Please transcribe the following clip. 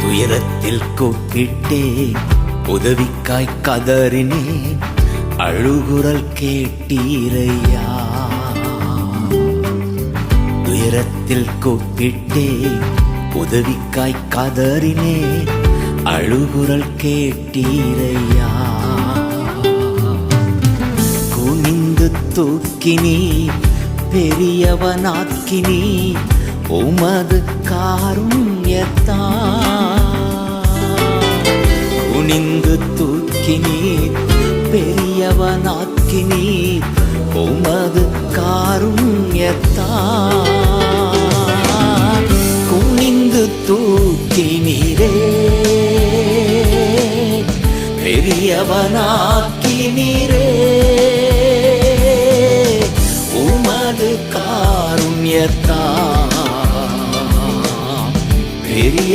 துயரத்தில் கூப்பிட்டேன் உதவிக்காய் கதறினேன் அழுகுரல் கேட்டீரையா? துயரத்தில் கூப்பிட்டேன் உதவிக்காய் கதறினேன் அழுகுரல் கேட்டீரையா? குனிந்து தூக்கினி பெரியவனாக்கினி உமது காரும் எத்தான் குனிந்து தூக்கினி பெரியவனாக்கினி உமது காருண்யத்தா குனிந்து தூக்கினீரே பெரியவனாக்கினீரே. உமது காருண்யத்தா பெரிய